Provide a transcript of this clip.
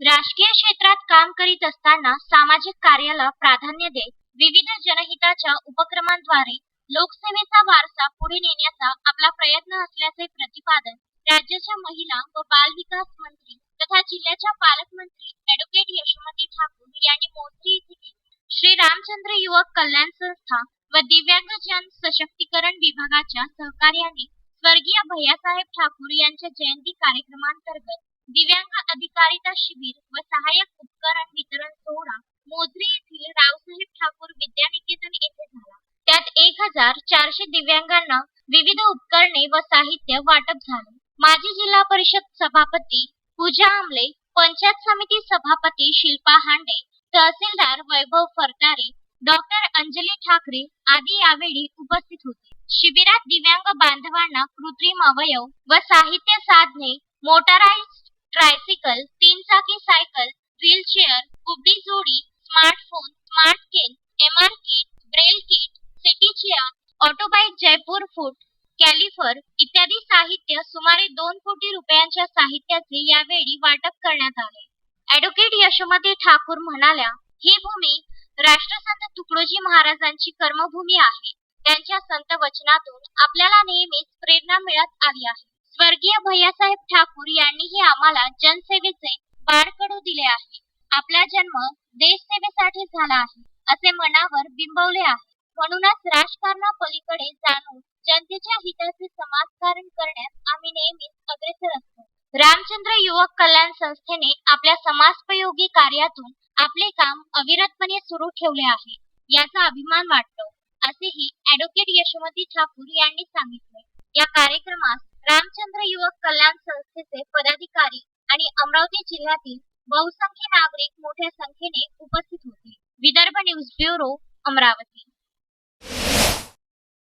राजकीय क्षेत्रात काम करीत असताना सामाजिक कार्याला प्राधान्य देत विविध जनहिताच्या उपक्रमांद्वारे लोकसेवेचा वारसा पुढे नेण्याचा आपला प्रयत्न असल्याचे प्रतिपादन राज्याच्या महिला व बाल विकास मंत्री तथा जिल्ह्याच्या पालकमंत्री ऍडव्होकेट यशोमती ठाकूर यांनी मोसरी येथे केले. श्री रामचंद्र युवक कल्याण संस्था व दिव्यांगजन सशक्तीकरण विभागाच्या सहकार्याने स्वर्गीय भैयासाहेब ठाकूर यांच्या जयंती कार्यक्रमांतर्गत दिव्यांग सहकारिता शिबिर व सहाय्यक उपकरण वितरण सोहळा मोजरी येथील रावसाहेब ठाकूर विद्यानिकेतन येथे झाला. त्यात एक हजार चारशे दिव्यांगांना विविध उपकरणे व साहित्य वाटप झाले. माजी जिल्हा परिषद सभापती पूजा आमले पंचायत समिती सभापती शिल्पा हांडे तहसीलदार वैभव फरतारे डॉक्टर अंजली ठाकरे आदी यावेळी उपस्थित होते. शिबिरात दिव्यांग बांधवांना कृत्रिम अवयव व साहित्य साधने मोटाराइज ट्रायसिकल तीन चाकी सायकल व्हीलचेअर कुबडी जोडी smartphone smart cane MR kit braille kit city chair autobike Jaipur foot calliper इत्यादी साहित्य सुमारे दोन कोटी रुपयांच्या साहित्याचे यावेळी वाटप करण्यात आले. अॅडव्होकेट यशोमती ठाकूर म्हणाल्या ही भूमी राष्ट्रसंत तुकडोजी महाराजांची कर्मभूमी आहे. त्यांच्या संत वचनातून आपल्याला नेहमीच प्रेरणा मिळत आली आहे. स्वर्गीय भैयासाहेब ठाकूर यांनीही आम्हाला जनसेवेचे बारकडू दिले आहे. आपला जन्म देशसेवेसाठी झाला आहे असे मनावर बिंबवले आहे. म्हणूनच राजकारणापलीकडे जाणून जनतेच्या हिताचे समाजकारण करण्यात आम्ही नेहमीच अग्रेसर असतो. रामचंद्र युवक कल्याण संस्थेने आपल्या समाजपयोगी कार्यातून आपले काम अविरतपणे सुरू ठेवले आहे याचा अभिमान वाटतो असेही ऍडव्होकेट यशोमती ठाकूर यांनी सांगितले. या कार्यक्रमास रामचंद्र कल्याण संस्थेचे पदाधिकारी आणि अमरावती जिल्ह्यातील बहुसंख्य नागरिक मोठ्या संख्येने उपस्थित होते. Vidarbha news bureau Amravati.